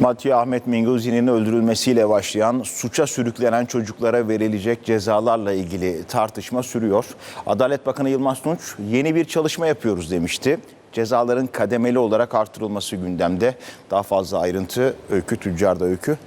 Matya Ahmet Minguzi'nin öldürülmesiyle başlayan suça sürüklenen çocuklara verilecek cezalarla ilgili tartışma sürüyor. Adalet Bakanı Yılmaz Tunç yeni bir çalışma yapıyoruz demişti. Cezaların kademeli olarak artırılması gündemde. Daha fazla ayrıntı Öykü Tüccar'da Öykü.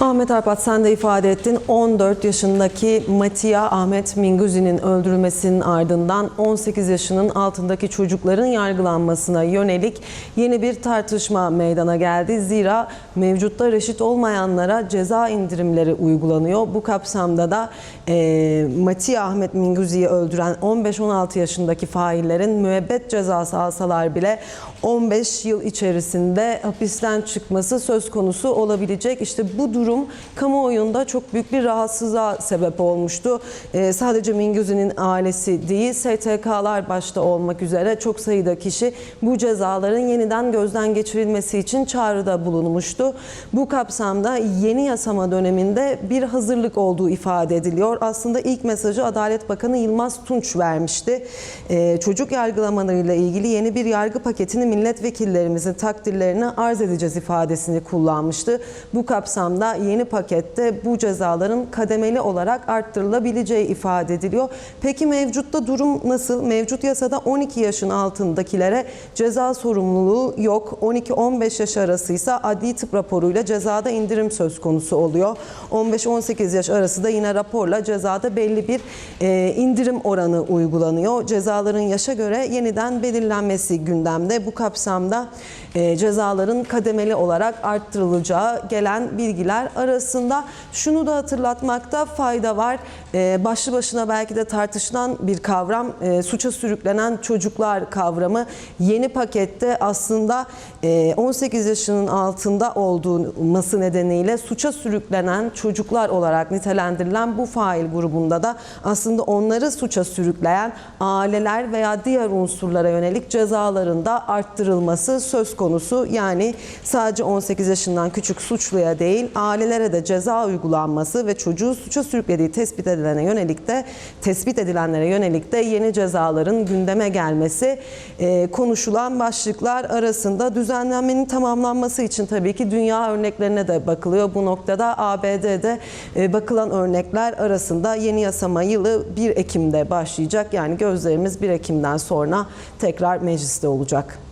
Ahmet Arpat sen de ifade ettin 14 yaşındaki Matia Ahmet Minguzi'nin öldürülmesinin ardından 18 yaşının altındaki çocukların yargılanmasına yönelik yeni bir tartışma meydana geldi. Zira mevcutta reşit olmayanlara ceza indirimleri uygulanıyor. Bu kapsamda da e, Matia Ahmet Minguzi'yi öldüren 15-16 yaşındaki faillerin müebbet cezası alsalar bile 15 yıl içerisinde hapisten çıkması söz konusu olabilecek. İşte bu durum kamuoyunda çok büyük bir rahatsızlığa sebep olmuştu. Ee, sadece Mingözi'nin ailesi değil, STK'lar başta olmak üzere çok sayıda kişi bu cezaların yeniden gözden geçirilmesi için çağrıda bulunmuştu. Bu kapsamda yeni yasama döneminde bir hazırlık olduğu ifade ediliyor. Aslında ilk mesajı Adalet Bakanı Yılmaz Tunç vermişti. Ee, çocuk yargılamalarıyla ilgili yeni bir yargı paketini milletvekillerimizin takdirlerine arz edeceğiz ifadesini kullanmıştı. Bu kapsamda yeni pakette bu cezaların kademeli olarak arttırılabileceği ifade ediliyor. Peki mevcutta durum nasıl? Mevcut yasada 12 yaşın altındakilere ceza sorumluluğu yok. 12-15 yaş arası ise adli tıp raporuyla cezada indirim söz konusu oluyor. 15-18 yaş arası da yine raporla cezada belli bir e, indirim oranı uygulanıyor. Cezaların yaşa göre yeniden belirlenmesi gündemde. Bu kapsamda e, cezaların kademeli olarak arttırılacağı gelen bilgiler arasında şunu da hatırlatmakta fayda var. E, başlı başına belki de tartışılan bir kavram e, suça sürüklenen çocuklar kavramı. Yeni pakette aslında e, 18 yaşının altında olması nedeniyle suça sürüklenen çocuklar olarak nitelendirilen bu fail grubunda da aslında onları suça sürükleyen aileler veya diğer unsurlara yönelik cezaların da arttırılması söz konusu. Yani sadece 18 yaşından küçük suçluya değil ailelere de ceza uygulanması ve çocuğu suça sürüklediği tespit edilene yönelik de tespit edilenlere yönelik de yeni cezaların gündeme gelmesi e, konuşulan başlıklar arasında düzenlenmenin tamamlanması için tabii ki dünya örneklerine de bakılıyor. Bu noktada ABD'de e, bakılan örnekler arasında yeni yasama yılı 1 Ekim'de başlayacak. Yani gözlerimiz 1 Ekim'den sonra tekrar mecliste olacak.